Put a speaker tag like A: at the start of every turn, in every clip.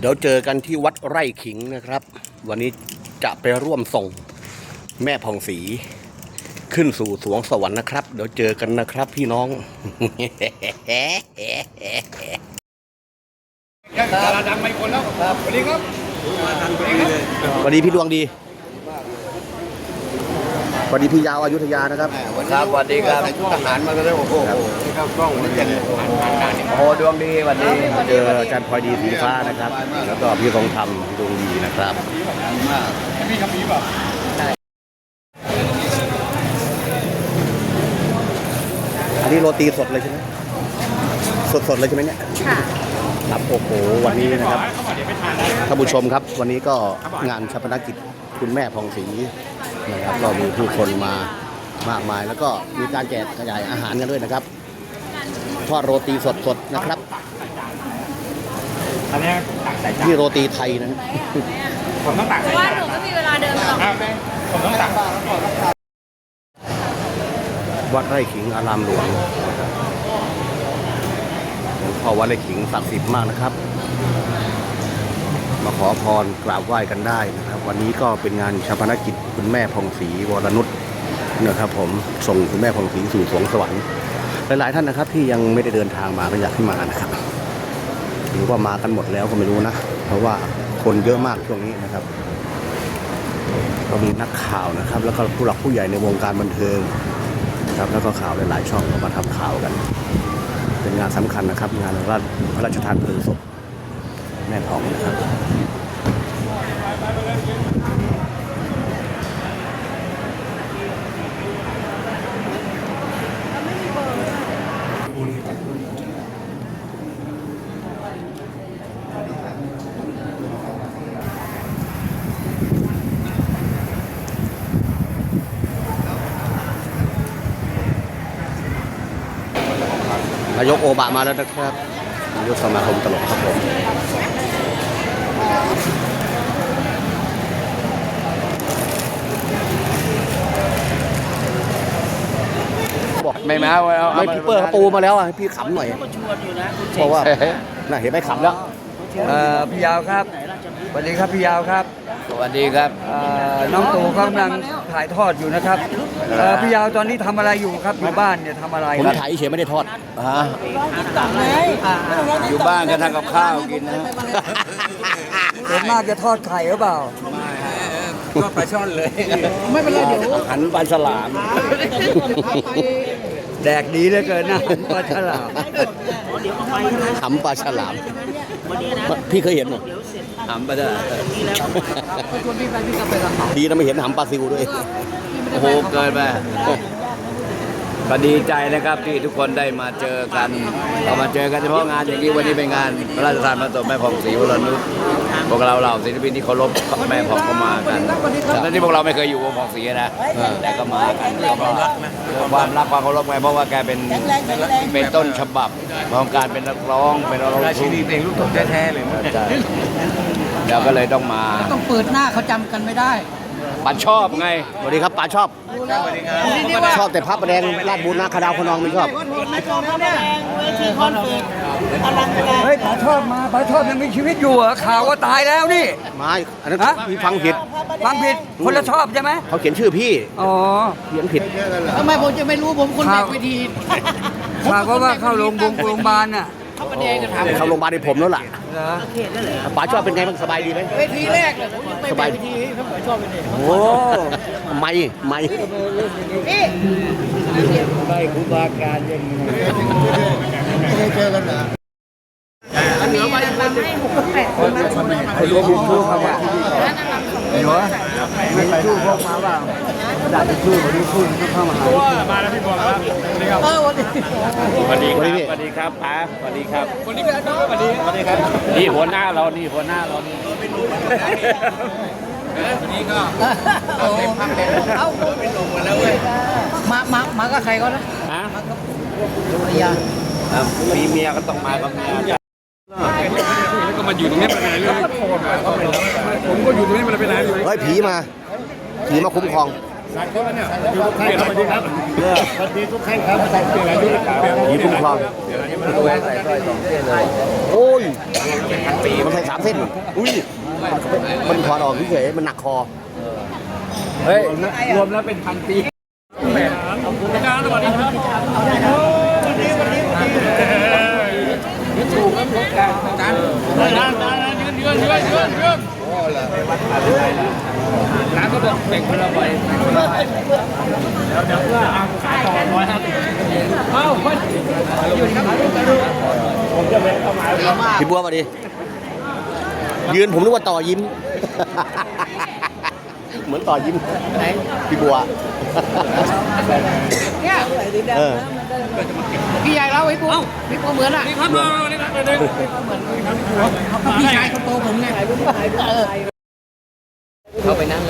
A: เดี๋ยวเจอกันที่วัดไร่ขิงนะครับ วันนี้จะไปร่วมส่งแม่ผ่องศรีขึ้นสู่สวงสวรรค์นะครับ เดี๋ยวเจอกันนะครับพี่น้อง
B: ดาราดังไม่คนแล้วสวัสดีครับ
A: สวัสดีพี่ดวงดี วัสดีพี่ยาวอายุทยานะครับ
B: ครับสวัสดีครับ
C: ใส่ชุดทหารมาก็ได้โอ้โหเข้ากล้องมันจะ
B: โอ้ดวงดีสวัสดี
A: เจออาจารย์พลอยดีสีฟ้านะครับ แล้วก็พี่ทองธรรมพี่ดวงดีนะครับ
C: มาก
B: พี่คำพีเปล่า
A: อันนี้โรตีสดเลยใช่ไหมสดสดๆเลยใช่ไหมเนี่ย
D: ค่ะ
A: ครับโอ้โหวันนี้นะครับท่านผู้ชมครับ วันนี้ก็งานชาปนกิจคุณแม่พองศรี นะครับก็มีผู้คนมามากมาย แล้วก็มีการแจกขยายอาหารกันด้วยนะครับทอดโรตีสดๆนะครับ
B: อันนี้ตักใส่จาน
A: นี่โรตีไทยนะ
B: ผมต้องตัก
D: เพ
B: ใส่
D: ราะว่า
B: จาน
D: หนูไม่มีเวลาเดินหรอก
B: ครับผมต้องตัก
A: วัดไร่ขิงอารามหลวงนะครับหลวงพ่อวัดไร่ขิงศักดิ์สิทธิ์มากนะครับ มาขอพรกราบไหว้กันได้นะครับ วันนี้ก็เป็นงานชาปนกิจคุณแม่พองศรีวรนุชนะครับผมส่งคุณแม่พองศรีสู่สวงสวรรค์หลายๆท่านนะครับ ที่ยังไม่ได้เดินทางมาก็อยากให้มานะครับหรือว่ามากันหมดแล้วก็ไม่รู้นะ เพราะว่าคนเยอะมากช่วงนี้นะครับก็มีนักข่าวนะครับ แล้วก็ผู้หลักผู้ใหญ่ในวงการบันเทิงนะครับ แล้วก็ข่าวหลายๆช่องก็มาทำข่าวกัน เป็นงานสำคัญนะครับ งานราชพระราชทานเพลิงศพ แม่ทองนะครับนายกโอบะมาแล้วนะครับ นายกสมาคมตลกครับผมบอก
B: ไม่มาเอาเอา
A: ไม่พี่เปอร์เขาปูมาแล้วอะให้พี่ขำหน่อยเพราะว่าน่าเห็นไหมขำแล้ว
E: เอ่อพี่ยาวครับสวัสดีครับพี่ยาวครับ
B: สวัสดีครับ
E: เอ่อน้องตู่เขากำลังถ่ายทอดอยู่นะครับเอ่อพี่ยาวตอนนี้ทำอะไรอยู่ครับอยู่บ้านเนี่ยทำอะไร
A: ผม
E: ครับ
A: ถ่ายเฉยไม่ได้ทอด
B: ฮะอยู่บ้านก็ทำกับข้าวกินนะ
E: ส่วนมากจะทอดไข่หรือเปล่า
B: ก็ปลาช่อนเลย
A: หันปลาฉลาม
E: แดกดีเหลือเกินนะปลาฉลาม
A: หำปลาฉลาม พี่เคยเห็นเหรอ
B: ถามไปได้
A: ดีนะไม่เห็นหำปลาซิวด้วย
B: โอ้โห เกินไป ก็ดีใจนะครับที่ทุกคนได้มาเจอกันเรามาเจอกันเฉพาะงานอย่างนี้วันนี้เป็นงานพระราชทานพระศพแม่ผ่องศรีวรนุชพวกเราเหล่าศิลปินที่เคารพแม่ผ่องก็มากันทั้งที่พวกเราไม่เคยอยู่วงผ่องศรีนะแต่ก็มากันก็ความรักนะความรักความเคารพไงเพราะว่าแกเป็นเป็นต้นฉบับของการเป็นนักร้องเป็นนักร้องลูกทุ่งเพลงลูกทุ่งแท้ๆเลยใช่แล้วก็เลยต้องมา
F: ต้องเปิดหน้าเขาจำกันไม่ได้
B: ปันชอบไง
A: สวัสดีครับปลาชอบ ชอบแต่พับแดงลาดบุญนะคาดาวคนนองไม่ชอบ
E: เฮ้ยปลาทอดมาปลาทอดยังมีชีวิตอยู่เหรอข่าวว่าตายแล้วนี่
A: ไม้อันนั้น
E: ฮะ
A: พี่ฟังผิด
E: ฟังผิดคนละชอบใช่ไหม
A: เขาเขียนชื่อพี่
E: อ๋อ
A: เขียนผิด
F: ทำไมผมจะไม่รู้ผมคนแบกเวที
E: ข่าวก็ว่าเข้าโรงพยาบาล โรงพยาบาลน่ะ
A: เข้าโรงพยาบาลในผมแล้วล่ะ
E: เหรอ
A: ป๋าชอบเป็นไงบ้างสบายดีไหม
F: เวทีแรกเลยผมยังไป
A: สบาย
F: เวทีเขาบอกชอบเวที
A: โอ้ไม่ไม่
E: ไปครูบาอาจารย์ยัง
C: เคยเจอกันนะ
D: มีนางรำให้หกแปดคนมาชม
E: ไอ้ลูกชู้เขาว่าไอ้หัวมีชู้พวกมาเปล่า ด่าเป็นชู้คนนี้ชู้ต้องเข้ามาหา
B: มาแล้วพี่บอกแล้ว
F: เออวันนี้
B: สวัสดีครับสวัสดีครับป๋าสวัสดีครับสวัสดีครับสวัสดีสวัสดีครับนี่หัวหน้าเรานี่หัวหน้าเรานี่
F: โอ้เอามามามากับใครก็นะ
B: ฮะ
F: ภรรยา
B: มีเมียก็ต้องมากับเมีย
G: ก็มาอยู่ตรงนี้ไปไหนเลยผมก็อยู่ตรงนี้มันไปไหนเลย
A: เฮ้ยผีมาผีมาคุ้มครอง
G: สวัสดีครับ
C: สวัสดีทุกท่านครับใส่เสื้อยืดขาว
A: ผีคุ้มครองโอ้ยมันใส่สามเส้นอุ้ยมันถอดออกเฉยๆมันหนักคอ
B: เฮ้ยรวมแล้วเป็นพันปีร้านก็บอกแบ่งคนละใบ เดี๋ยวเพื่อเอาขายต่อร้อยห้าสิบเอ้าเฮ้ยอยู่ครับผมจะไปเอา
A: มาพี่บัวมาดิ ยืนผมนึกว่าต่อยิ้ม เหมือนต่อยิ้มไหนพี่บัว
F: เนี่ยพี่ใหญ่แล้วไอ้ปุ๊บพี่ปุ๊บเหมือนอะ
G: นี่ครับมานี่ครับเดิน
F: พี่ชายคนโตผมไง
B: เข้าไปนั่งเลย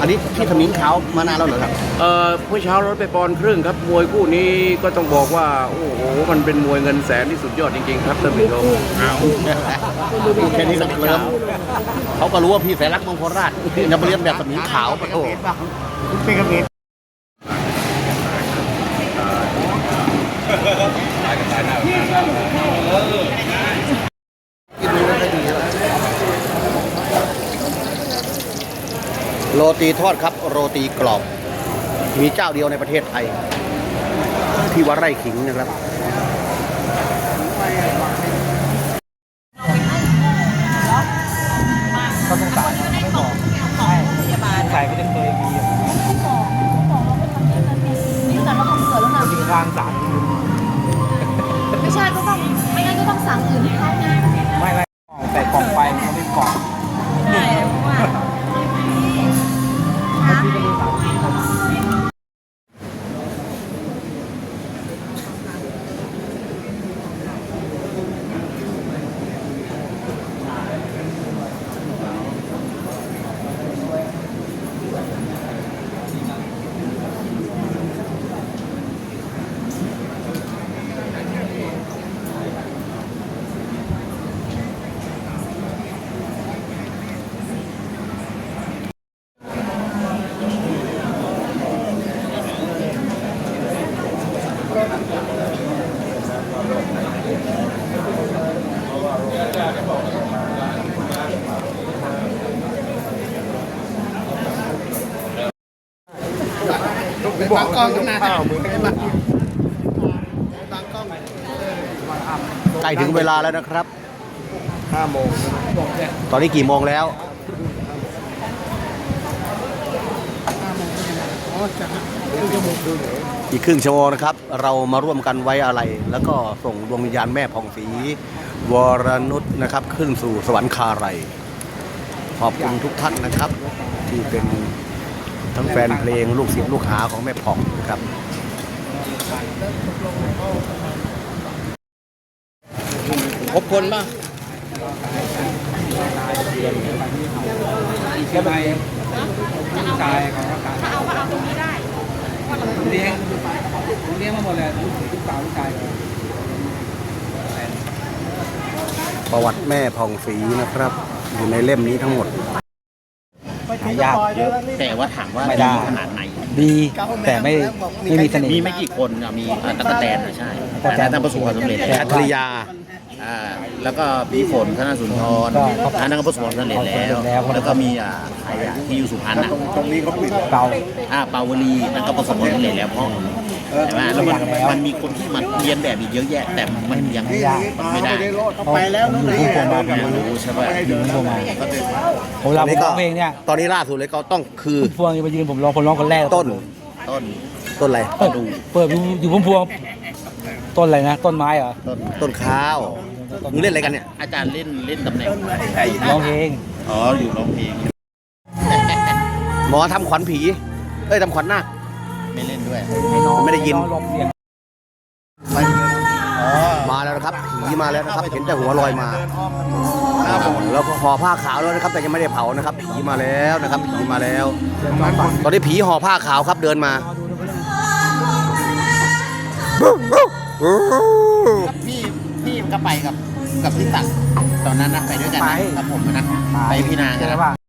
G: อันนี้
A: ที่ทำนิ้งขาวมานานแล้วเหรอครับ
H: เอ่อเมื่อเช้ารถไปปอนด์ครึ่งครับ มวยคู่นี้ก็ต้องบอกว่า โอ้โห มันเป็นมวยเงินแสนที่สุดยอดจริงๆครับท่านผู้ชม
A: แค่นี้ก็เคลิ้มเขาก็รู้ว่าพี่แสนรักเมืองโคราชจะมาเรียนแบบสมิงขาวปะโถ
C: เป็นกระเบียด
A: โรตีทอดครับ โรตีกรอบ มีเจ้าเดียวในประเทศไทย ที่วัดไร่ขิงนะครับ
E: ใส่ก็จะเคยมี
D: นี่แต่เราต้องเกิดแล้วนะ
E: มีทางสาม
D: ไม่ใช่ก็ต้องไม่งั้นก็ต้องสั่งอื่นให้เขาไง
E: ไม่ไม่ใส่กล่องไปมันเป็นกล่อง
C: บางกล้องนะข้าวมือให้มา
A: ใกล้ถึงเวลาแล้วนะครับ
C: ห้าโมง
A: ตอนนี้กี่โมงแล้วอีกครึ่งชั่วโมงนะครับ เรามาร่วมกันไว้อะไร แล้วก็ส่งดวงวิญญาณแม่ผ่องศรีวรนุชนะครับ ขึ้นสู่สวรรคาไรขอบคุณทุกท่านนะครับ ที่เป็น ทั้งแฟนเพลงลูกศิษย์ลูกหาของแม่ผ่องนะครับ
B: ครบคนป่ะ
E: ใช่ไหมชายเขาก็ตาย
D: ถ้าเอาก็เอาตรงนี้ได้
E: เลี้ยงเลี้ยงมาหมดเลยลูกสาวลูกชาย
A: ประวัติแม่ผ่องศรีนะครับ อยู่ในเล่มนี้ทั้งหมด
E: หายากเยอะ
I: แต่ว่าถามว่า
E: ไม่ได้
I: ขนาดไหน
E: ดีแต่ไม่ไม่มีเสน่ห์
I: มีไม่กี่คนอะมีอ่าตะกะแตนอะใช่ แต่นั้นท่านประสบความสำเร็จ
A: แค
I: แล้ว
A: ทริยา
I: อ่าแล้วก็พี่ฝนธนสุนทร
E: ก็
I: อันนั้นก็ประสบความสำเร็จแล้ว
E: แล้ว
I: แล้วก็มีอ่าใครอะที่อยู่สุพรรณอะ
C: ตรงนี้เขาปิด
E: เก่า
I: อ่าปาวลีนั่นก็ประสบความสำเร็จแล้วเพราะใช่ไหมแล้วมัน
E: แล้ว
I: มันมีคนที่มันเรียนแบบอีกเยอะแยะ แต่มันยัง
E: ไม่ได้
I: มันไม่ได้
C: เขาไปแล้ว
E: ผม
C: น้อง
E: อยู่
C: ไหน
E: พุ่งพวงมา
I: ไม่รู้ใช่ป่ะ
E: อยู่พุ่งพวงมาผมเราผมร้องเพลงเนี่ย
A: ตอนนี้ล่าสุดเลยก็ต้องคือ
E: พุ่มพวงจะมายืนผมร้องคนร้องคนแรก
A: ต้น
I: ต้น
A: ต้นอะไร
E: เปิดเปิดอยู่พุ่มพวงต้นอะไรนะ ต้นไม้เหรอ
I: ต้น
A: ต้นข้าว มึงเล่นอะไรกันเนี่ย
I: อาจารย์เล่นเล่นตำแหน่ง
E: ร้องเพลง
I: อ๋ออยู่ร้องเพลง
A: หมอทำขวัญผี เอ้ยทำขวัญนาค
I: ไม่เล่นด้วย
A: ไม่ได้ยิน
E: ลมเสียง
A: มาแล้วนะครับ ผีมาแล้วนะครับ เห็นแต่หัวลอยมาแล้วก็ห่อผ้าขาวแล้วนะครับ แต่ยังไม่ได้เผานะครับ ผีมาแล้วนะครับ ผีมาแล้ว ตอนนี้ผีห่อผ้าขาวครับเดินมา
C: พี่พี่
I: ก็ไปกับกับพี่ตักตอนนั้นนะไปด้วยกันนะครับผมนะไปพี่นางกัน
E: แต่
I: นะ
E: ว่า